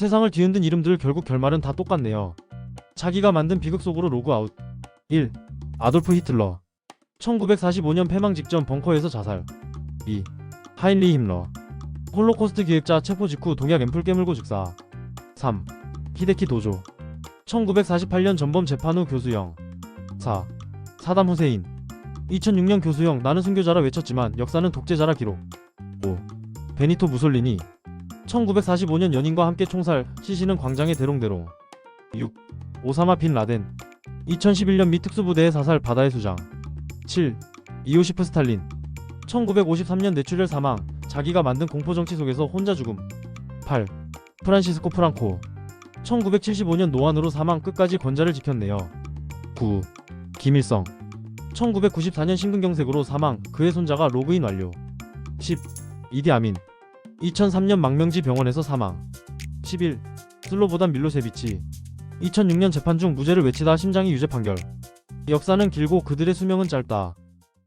세상을 뒤흔든 이름들 결국 결말은 다 똑같네요. 자기가 만든 비극 속으로 로그아웃. 1. 아돌프 히틀러. 1945년 패망 직전 벙커에서 자살. 2. 하인리 힘러. 홀로코스트 기획자 체포 직후 동약 앰플 깨물고 즉사. 3. 히데키 도조. 1948년 전범 재판 후 교수형. 4. 사담 후세인. 2006년 교수형 나는 순교자라 외쳤지만 역사는 독재자라 기록. 5. 베니토 무솔리니. 1945년 연인과 함께 총살, 시신은 광장의 대롱대롱. 6. 오사마 빈 라덴. 2011년 미 특수부대의 사살 바다의 수장. 7. 이오시프 스탈린. 1953년 뇌출혈 사망, 자기가 만든 공포정치 속에서 혼자 죽음. 8. 프란시스코 프랑코. 1975년 노안으로 사망 끝까지 권자를 지켰네요. 9. 김일성. 1994년 심근경색으로 사망, 그의 손자가 로그인 완료. 10. 이디 아민. 2003년 망명지 병원에서 사망. 11. 슬로보단 밀로세비치. 2006년 재판 중 무죄를 외치다 심장이 유죄 판결. 역사는 길고 그들의 수명은 짧다.